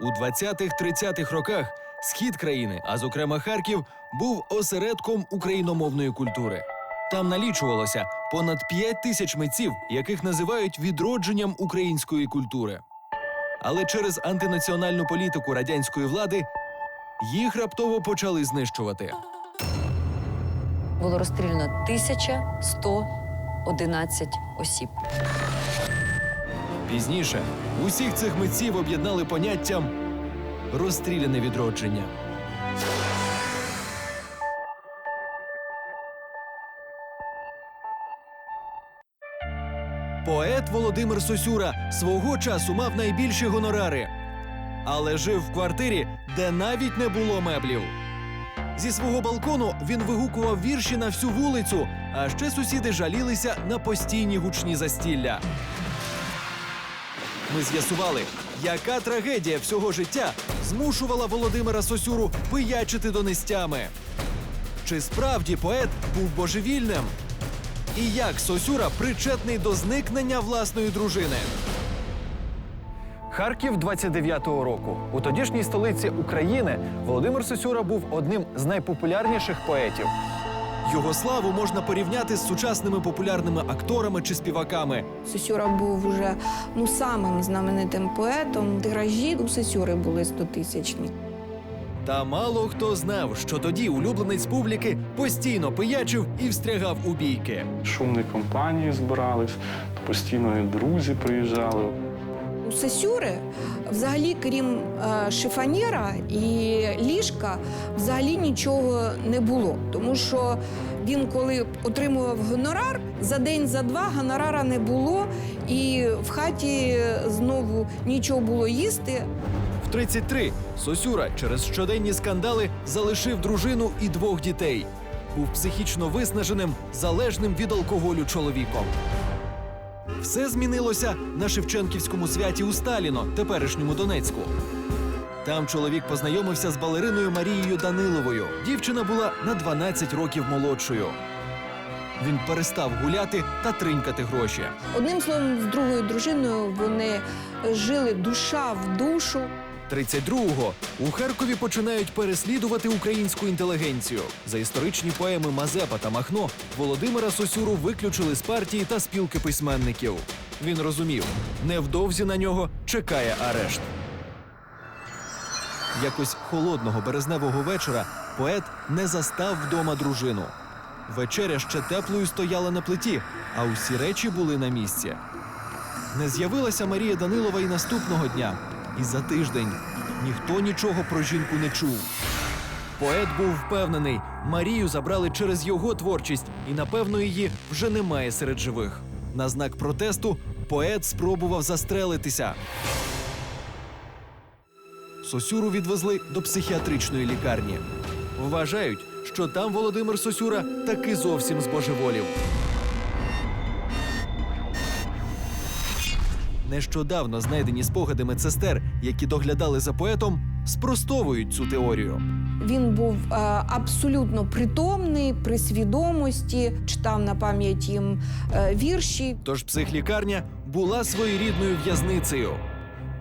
У 20-30-х роках схід країни, а зокрема Харків, був осередком україномовної культури. Там налічувалося понад 5 тисяч митців, яких називають відродженням української культури. Але через антинаціональну політику радянської влади їх раптово почали знищувати. Було розстріляно 1111 осіб. Пізніше усіх цих митців об'єднали поняттям розстріляне відродження. Поет Володимир Сосюра свого часу мав найбільші гонорари, але жив в квартирі, де навіть не було меблів. Зі свого балкону він вигукував вірші на всю вулицю, а ще сусіди жалілися на постійні гучні застілля. Ми з'ясували, яка трагедія всього життя змушувала Володимира Сосюру пиячити донестями. Чи справді поет був божевільним? І як Сосюра причетний до зникнення власної дружини? Харків 29-го року. У тодішній столиці України Володимир Сосюра був одним з найпопулярніших поетів. Його славу можна порівняти з сучасними популярними акторами чи співаками. Сосюра був уже ну самим знаменитим поетом. Тиражі у Сосюри були 100 тисячні. Та мало хто знав, що тоді улюбленець публіки постійно пиячив і встрягав у бійки. Шумні компанії збирались, постійно і друзі приїжджали. У Сосюри, взагалі, крім е, шифонєра і ліжка, взагалі нічого не було. Тому що він, коли отримував гонорар, за день, за два гонорара не було, і в хаті знову нічого було їсти. В 33 Сосюра через щоденні скандали залишив дружину і двох дітей. Був психічно виснаженим, залежним від алкоголю чоловіком. Все змінилося на Шевченківському святі у Сталіно, теперішньому Донецьку. Там чоловік познайомився з балериною Марією Даниловою. Дівчина була на 12 років молодшою. Він перестав гуляти та тринькати гроші. Одним словом, з другою дружиною вони жили душа в душу. 32-го у Харкові починають переслідувати українську інтелігенцію. За історичні поеми Мазепа та Махно Володимира Сосюру виключили з партії та спілки письменників. Він розумів, невдовзі на нього чекає арешт. Якось холодного березневого вечора поет не застав вдома дружину. Вечеря ще теплою стояла на плиті, а усі речі були на місці. Не з'явилася Марія Данилова і наступного дня. І за тиждень ніхто нічого про жінку не чув. Поет був впевнений, Марію забрали через його творчість, і напевно її вже немає серед живих. На знак протесту поет спробував застрелитися. Сосюру відвезли до психіатричної лікарні. Вважають, що там Володимир Сосюра таки зовсім збожеволів. Нещодавно знайдені спогади медсестер, які доглядали за поетом, спростовують цю теорію. Він був е, абсолютно притомний, при свідомості, читав на пам'ять їм е, вірші. Тож психлікарня була своєрідною в'язницею.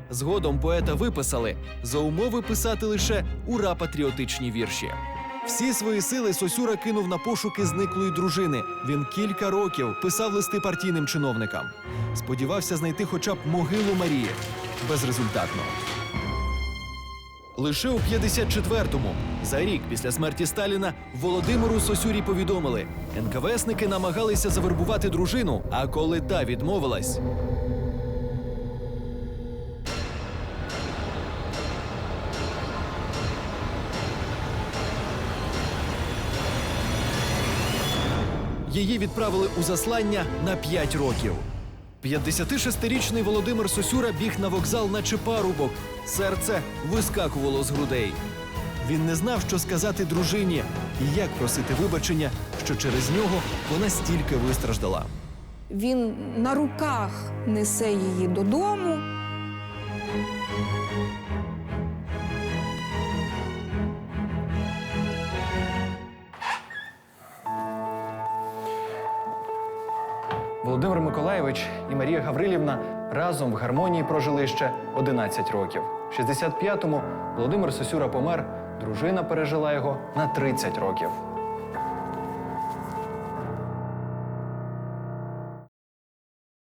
Згодом поета виписали за умови писати лише ура-патріотичні вірші. Всі свої сили Сосюра кинув на пошуки зниклої дружини. Він кілька років писав листи партійним чиновникам. Сподівався знайти хоча б могилу Марії. Безрезультатно. Лише у 54-му, за рік після смерті Сталіна, Володимиру Сосюрі повідомили, НКВСники намагалися завербувати дружину, а коли та відмовилась, її відправили у заслання на 5 років. 56-річний Володимир Сосюра біг на вокзал, наче парубок. Серце вискакувало з грудей. Він не знав, що сказати дружині і як просити вибачення, що через нього вона стільки вистраждала. Він на руках несе її додому. Володимир Миколаєвич і Марія Гаврилівна разом в гармонії прожили ще 11 років. В 65-му Володимир Сосюра помер, дружина пережила його на 30 років.